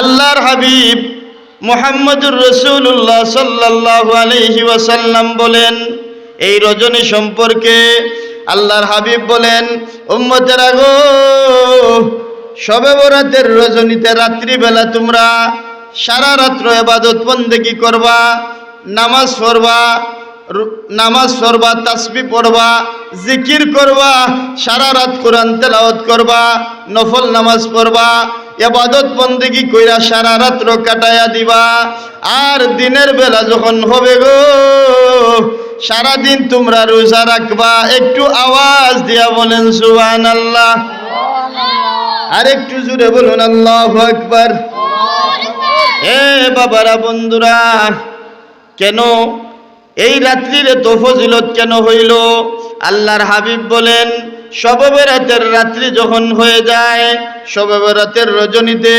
আল্লাহর হাবিব মোহাম্মদুর রসুল্লাহ সাল্লাহ আলহি ওয়াসাল্লাম বলেন, এই রজনী সম্পর্কে আল্লাহর হাবিব বলেন, উম্মতের আগো সবে বরাতের রজনীতে রাত্রিবেলা তোমরা সারা রাত্র এবাদত বন্দেগি করবা, নামাজ পড়বা নামাজ পড়বা, তাসবি পড়বা, জিকির করবা, সারা রাত কোরআন তেলাওয়াত করবা, নফল নামাজ পড়বা এবাদত বন্দেগি কইরা সারা রাত্র কাটায়া দিবা। আর দিনের বেলা যখন হবে গো, সারাদিন তোমরা রোজা রাখবা। একটু আওয়াজ দিয়া বলেন সুবহান আল্লাহ আর একটু জুড়ে বলুন, আল্লাহ আকবার। এ বাবারা, বন্ধুরা, কেন এই রাত্রির এত ফজিলত কেন হইল? আল্লাহর হাবিব বলেন শবে বেরাতের রাত্রি যখন হয়ে যায় শবে বেরাতের রজনীতে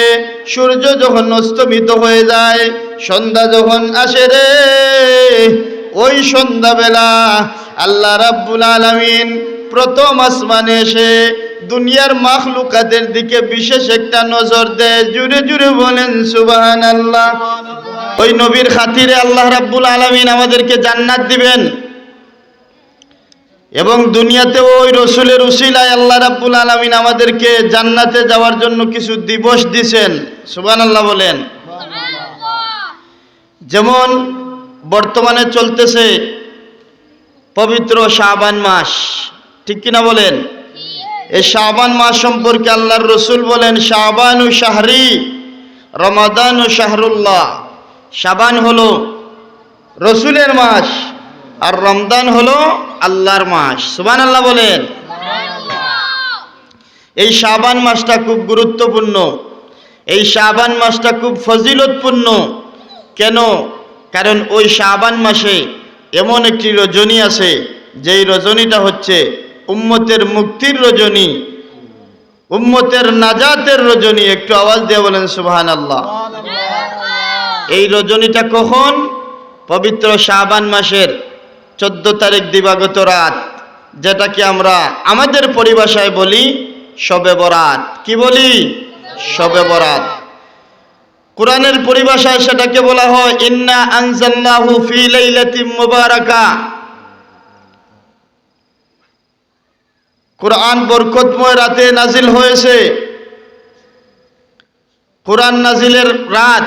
সূর্য যখন অস্তমিত হয়ে যায়, সন্ধ্যা যখন আসে রে, ওই সন্ধ্যাবেলা আল্লাহ রাব্বুল আলামিন প্রথম আসমানে এসে দুনিয়ার মাখলুকাতের দিকে বিশেষ একটা নজর দেয়, জুড়ে জুড়ে বলেন সুবাহান আল্লাহ ওই নবীর খাতিরে আল্লাহ রাব্বুল আলামিন আমাদেরকে জান্নাত দিবেন। এবং দুনিয়াতে ওই রসুলের উসিলায় আল্লাহ রাব্বুল আলামিন আমাদেরকে জান্নাতে যাওয়ার জন্য কিছু দিবস দিছেন। সুবান আল্লাহ বলেন। যেমন বর্তমানে চলতেছে পবিত্র শাবান মাস। ঠিক কিনা বলেন? এই শাবান মাস সম্পর্কে আল্লাহর রসুল বলেন, শাবানু শাহরি, রমাদান ও শাহরুল্লাহ। শাবান হলো রসুলের মাস আর রমদান হলো আল্লাহর মাস। সুবান আল্লাহ বলেন। এই শাবান মাসটা খুব গুরুত্বপূর্ণ। এই শাবান মাসটা খুব ফজিলতপূর্ণ। কেন? কারণ ওই শাবান মাসে এমন একটি রজনী আছে, যেই রজনীটা হচ্ছে উম্মতের মুক্তির রজনী। উম্মতের নাজাতের রজনী, একটু আওয়াজ দিয়ে বলেন সুবহান আল্লাহ এই রজনীটা কখন? পবিত্র শাবান মাসের চোদ্দ তারিখ দিবাগত রাত যেটাকে আমরা আমাদের পরিভাষায় বলি শবে বরাত। কি বলি? শবে বরাত। কোরআনের পরিভাষায় সেটাকে বলা হয়, ইন্না আনজাল্লাহু ফি লাইলাতিন মুবারাকা। কোরআন বরকতময় রাতে নাজিল হয়েছে। কোরআন নাজিলের রাত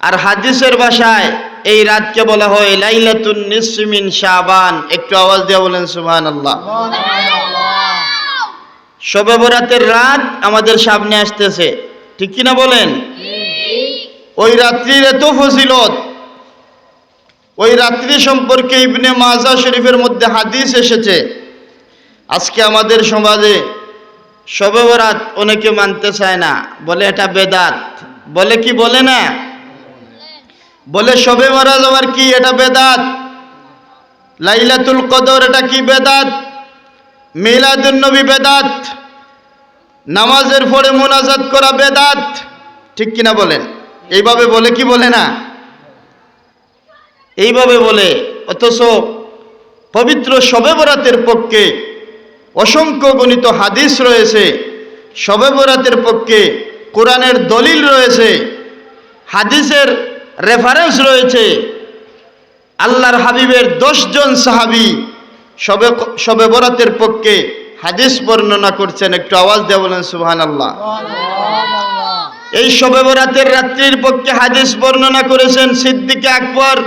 আর হাদিসের ভাষায় এই রাতকে বলা হয় লাইলাতুন নিসমিন শাবান। একটু আওয়াজ দিয়ে বলেন, সুবহানাল্লাহ। শবে বরাতের রাত আমাদের সামনে আসতেছে। ঠিক কিনা বলেন? ওই রাত্রির এত ফজিলত। ওই রাত্রি সম্পর্কে ইবনে মাজা শরীফের মধ্যে হাদিস এসেছে। আজকে আমাদের সমাজে শবে বরাত অনেকে মানতে চায় না। বলে এটা বেদাত। বলে কি বলে না? বলে, শবে বরাত আবার কি? এটা বেদাত। লাইলাতুল কদর, এটা কি বেদাত? মিলাদুন নবী বেদাত। নামাজের পরে মোনাজাত করা বেদাত। ঠিক কিনা বলেন? এইভাবে বলে কি বলে না? এইভাবে বলে, অথচ পবিত্র শবে বরাতের পক্ষে অসংখ্য গণিত হাদিস রয়েছে। শবে বরাতের পক্ষে কোরআনের দলিল রয়েছে। হাদিসের রেফারেন্স রয়েছে। আল্লাহর হাবিবের জন সাহাবি সবে সবে বরাতের পক্ষে হাদিস বর্ণনা করছেন একটু আওয়াজ দিয়ে বলেন সুবহান আল্লাহ এই শবে বরাতের রাত্রির পক্ষে হাদিস বর্ণনা করেছেন সিদ্দিকে আকবর।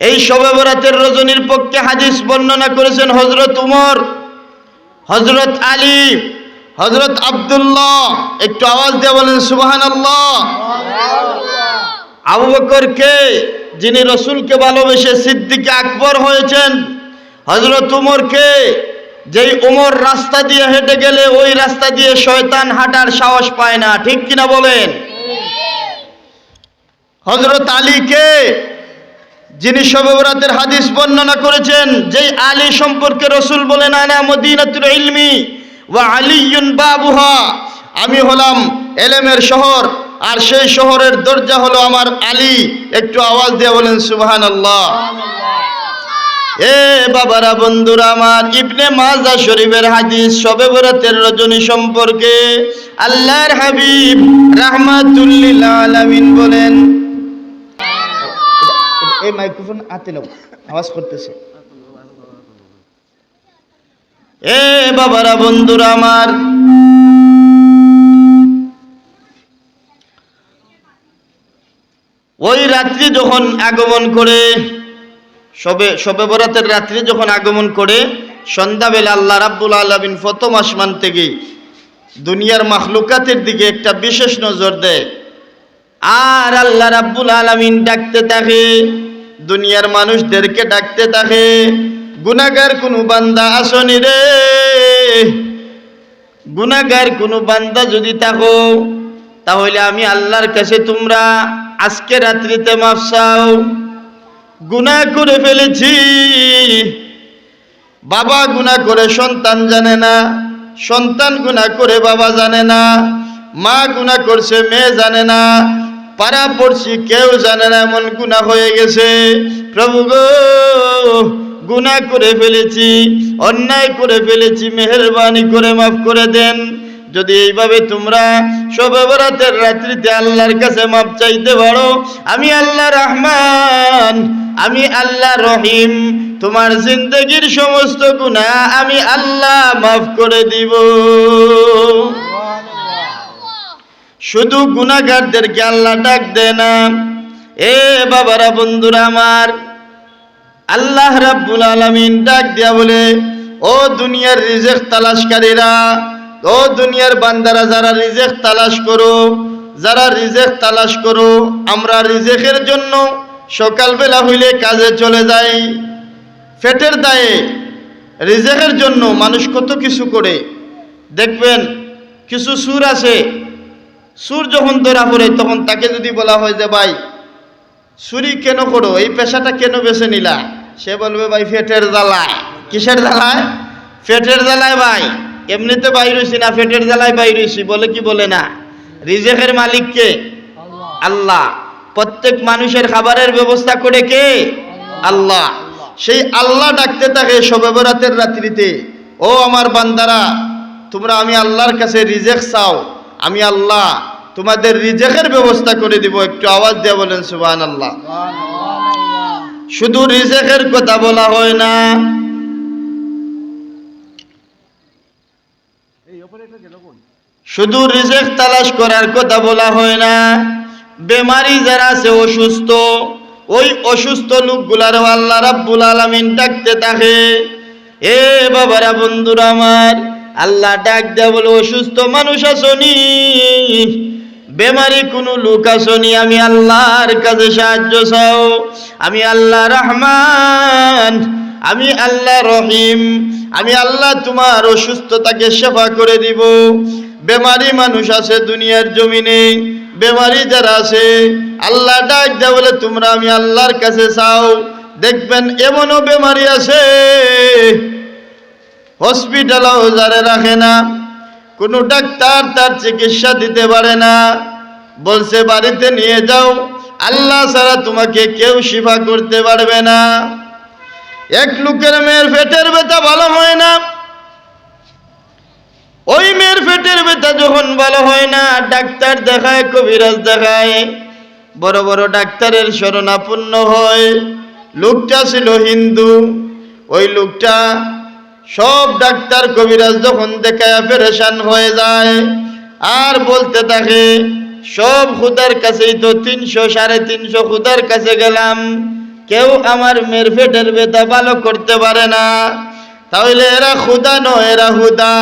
এই শবে বরাতের রজনীর পক্ষে হাদিস বর্ণনা করেছেন হজরত উমর হজরত আলী হজরত আব্দুল্লাহ। একটু আওয়াজ দিয়ে বলেন সুবহান আল্লাহ আবু বকরকে, যিনি রসুলকে ভালোবেসে সিদ্দিকে আকবর হয়েছেন হজরত উমরকে, যেই উমর রাস্তা দিয়ে হেঁটে গেলে ওই রাস্তা দিয়ে শয়তান হাঁটার সাহস পায় না। ঠিক কিনা বলেন? হজরত আলীকে, যিনি সবরাতের হাদিস বর্ণনা করেছেন, যেই আলী সম্পর্কে রসুল বলেন, আনা মদিনাতুল ইলমি ওয়া আলিয়ুন বাবুহা। আমি হলাম এলেমের শহর। আর সেই শহরের দরজা হলো আমার আলী। একটু আওয়াজ দিয়ে বলেন সুবহান আল্লাহ এ বাবারা বন্ধুরা আমার ইবনে মাজা শরীফের হাদিস শবে বরাতের রজনী সম্পর্কে আল্লাহর হাবিব রাহমাতুল্লিল আলামিন বলেন এই মাইক্রোফোন হাতে নাও আওয়াজ করতেছে। এ বাবারা বন্ধুরা আমার রাত্রি যখন আগমন করে, সবে সবে বরাতের রাত্রি যখন আগমন করে, সন্ধ্যাবেলা আল্লাহ রাব্বুল আলমিন প্রথম আসমান থেকে দুনিয়ার মাখলুকাতের দিকে একটা বিশেষ নজর দেয়। আর আল্লাহ রাব্বুল আলমিন ডাকতে থাকে, দুনিয়ার মানুষদেরকে ডাকতে থাকে গুনাগার কোনো বান্দা আসনি রে। গুনাগার কোনো বান্দা যদি থাকো, তাহলে আমি আল্লাহর কাছে তোমরা আজকে রাত্রিতে মাফ চাও গুনাহ করে ফেলেছি। বাবা গুনাহ করে সন্তান জানে না, সন্তান গুনাহ করে বাবা জানে না, মা গুনাহ করছে, মেয়ে জানে না, পাড়া পড়ছি, কেউ জানে না, এমন গুনাহ হয়ে গেছে। প্রভু গো, গুনাহ করে ফেলেছি, অন্যায় করে ফেলেছি, মেহরবানি করে মাফ করে দেন। যদি এইভাবে তোমরা শবে বরাতের রাত্রিতে আল্লাহর কাছে মাপ চাইতে পারো, আমি আল্লাহ রহমান, আমি আল্লাহ রহিম, তোমার জিন্দগির সমস্ত গুনাহ আমি আল্লাহ মাফ করে দিব। শুধু গুনাহগারদেরকে আল্লাহ ডাক না। এ বাবারা, বন্ধুরা আমার, আল্লাহ রাব্বুল আলামিন ডাক দিয়া বলে, ও দুনিয়ার রিজেক তালাশকারীরা ও দুনিয়ার বান্দারা, যারা রিজেক তালাশ করো, যারা রিজেক তালাশ করো, আমরা রিজেকের জন্য সকালবেলা হইলে কাজে চলে যাই। ফেটের দায়ে রিজেকের জন্য মানুষ কত কিছু করে। দেখবেন, কিছু সুর আছে। সুর যখন ধরা পড়ে, তখন তাকে যদি বলা হয় যে, ভাই চুরি কেন করো? এই পেশাটা কেন বেছে নিলা? সে বলবে, ভাই, ফেটের জ্বালায় কিসের জ্বালায় ফেটের জ্বালায়, ভাই। এমনিতে বাইর হইছি না ফেটের জ্বালায় বাইর হইছি বলে কি বলে না? রিজেকের মালিক কে? আল্লাহ। প্রত্যেক মানুষের খাবারের ব্যবস্থা করে কে? আল্লাহ। সেই আল্লাহ ডাকতে থাকে শবে বরাতের রাত্রিতে ও আমার বান্দারা তোমরা আমি আল্লাহর কাছে রিজেক চাও আমি আল্লাহ তোমাদের রিজেকের ব্যবস্থা করে দিব। একটু আওয়াজ দিয়ে বলেন সুবান আল্লাহ শুধু রিজেকের কথা বলা হয় না শুধু রিজেক তালাশ করার কথা বলা হয় না। বেমারি যারা আছে অসুস্থ, ওই অসুস্থ লোকগুলারও আল্লাহ রাব্বুল আলামিন ডাকতে থাকে। এ বাবারা বন্ধুরা আমার, আল্লাহ ডাক দেয়া বলে অসুস্থ মানুষ আসনি। বেমারি কোনো লোক আসনি, আমি আল্লাহর কাছে সাহায্য চাও। আমি আল্লাহ রহমান, আমি আল্লাহ রহিম, আমি আল্লাহ তোমার অসুস্থতাকে সেবা করে দিব। বেমারি মানুষ আছে দুনিয়ার জমিনে, বেমারি যারা আছে, আল্লাহ ডাক দেয় বলে তোমরা আমি আল্লাহর কাছে চাও। দেখবেন এমনও বেমারি আছে, হসপিটালও যারে রাখে না, কোনো ডাক্তার তার চিকিৎসা দিতে পারে না। বলছে, বাড়িতে নিয়ে যাও, আল্লাহ ছাড়া তোমাকে কেউ সেবা করতে পারবে না। এক লোকের মেয়ের পেটের ব্যথা ভালো হয় না ওই মেয়ের পেটের ব্যথা যখন ভালো হয় না, ডাক্তার দেখায়, কবিরাজ দেখায়। বড় বড় ডাক্তারের শরণাপন্ন হয়। লোকটা ছিল হিন্দু। ওই লোকটা সব ডাক্তার, কবিরাজ যখন দেখায়, পেরেশান হয়ে যায়। আর বলতে থাকে, সব খুদার কাছেই তো তিনশো, সাড়ে তিনশো খুদার কাছে গেলাম। কেউ আমার মেয়ের পেটের ব্যথা ভালো করতে পারে না। তাহলে এরা খুদা নয়, এরা হুদা।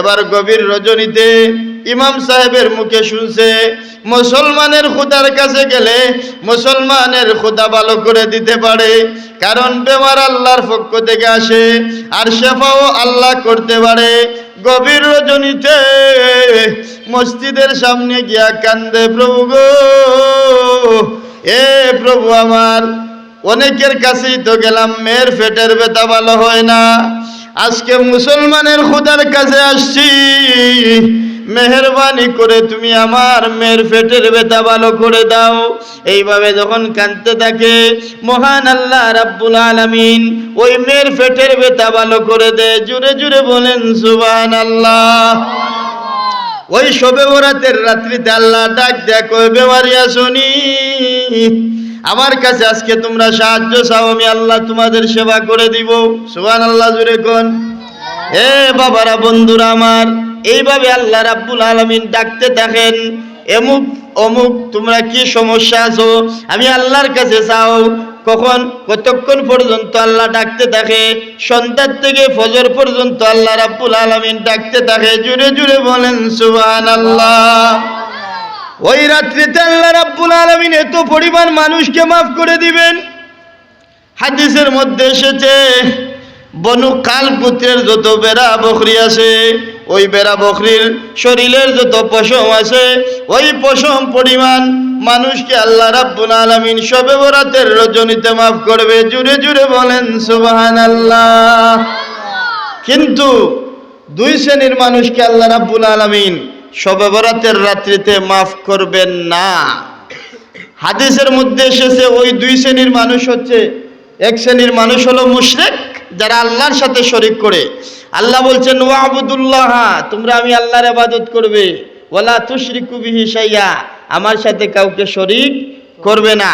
এবার গভীর রজনীতে ইমাম সাহেবের মুখে শুনছে, মুসলমানের খুদার কাছে গেলে মুসলমানের খুদা ভালো করে দিতে পারে, কারণ বেমার আল্লাহর পক্ষ থেকে আসে আর শেফাও আল্লাহ করতে পারে। গভীর রজনীতে মসজিদের সামনে গিয়া কান্দে, প্রভু গো, এ প্রভু আমার, অনেকের কাছেই তো গেলাম, মেয়ের পেটের ব্যথা ভালো হয় না। আজকে মুসলমানের খুদার কাছে আসছি। মেহরবানি করে তুমি আমার মেয়ের পেটের ব্যথা ভালো করে দাও। এইভাবে যখন কাঁদতে থাকে, মহান আল্লাহ রাব্বুল আলামিন ওই মেয়ের পেটের ব্যথা ভালো করে দেয়। জুড়ে জুড়ে বলেন সুবহান আল্লাহ ওই শবে বরাতের রাত্রিতে আল্লাহ ডাক দেখ বেমারিয়া শুনি আমার কাছে আজকে তোমরা সাহায্য চাও, আমি আল্লাহ তোমাদের সেবা করে দিব। সুবহান আল্লাহ জুড়ে কোন? এ বাবারা, বন্ধুরা আমার, এইভাবে আল্লাহ রাব্বুল আলামিন ডাকতে থাকেন, এমুক, অমুক, তোমরা কি সমস্যা আছো? আমি আল্লাহর কাছে চাও, কখন? কতক্ষণ পর্যন্ত আল্লাহ ডাকতে থাকে? সন্ধ্যার থেকে ফজর পর্যন্ত আল্লাহ রাব্বুল আলামিন ডাকতে থাকে জুড়ে জুড়ে বলেন, সুবহানাল্লাহ। ওই রাত্রিতে আল্লাহ রাব্বুল আলামিন এত পরিমাণ মানুষকে মাফ করে দিবেন। হাদিসের মধ্যে এসেছে, বনু কাল পুত্রের যত বেড়া বকরি আছে, ওই বেড়া বকরির শরীরের যত পশম আছে, ওই পশম পরিমাণ মানুষকে আল্লাহ রাব্বুল আলামিন সবে বরাতের রজনীতে মাফ করবে। জুড়ে জুড়ে বলেন সুবাহান আল্লাহ কিন্তু দুই শ্রেণির মানুষকে আল্লাহ রাব্বুল আলামিন সবে বরাতের রাত্রিতে মাফ করবেন না। হাদিসের মধ্যে এসেছে, ওই দুই শ্রেণির মানুষ হচ্ছে, এক শ্রেণির মানুষ হলো মুশরেক, যারা আল্লাহর সাথে শরিক করে। আল্লাহ বলছেন, ওয়াবুদুল্লাহ, তোমরা আমি আল্লাহর ইবাদত করবে। ওয়ালা তুশরিকু বিহি আমার সাথে কাউকে শরিক করবে না।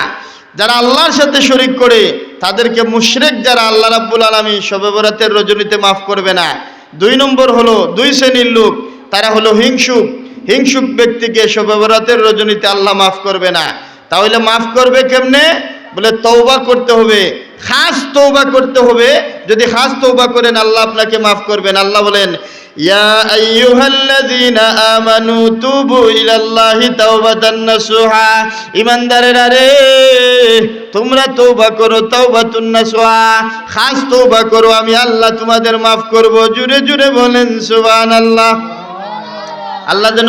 যারা আল্লাহর সাথে শরিক করে, তাদেরকে মুশরেক যারা, আল্লাহ রাব্বুল আলামিন শবে বরাতের রজনীতে মাফ করবে না। দুই নম্বর হলো, দুই শ্রেণির লোক তারা হলো হিংসুক হিংসুক ব্যক্তিকে শবে রজনীতে আল্লাহ মাফ করবে না। তাহলে মাফ করবে কেমনে? বলে তৌবা করতে হবে। খাস তৌবা করতে হবে। যদি খাস তৌবা করেন, আল্লাহ আপনাকে মাফ করবেন। আল্লাহ বলেন, ইয়া আমানু রে, তোমরা করো করো, আমি আল্লাহ তোমাদের মাফ করব। জুরে জুরে বলেন, সুবহানাল্লাহ। আল্লাহ যেন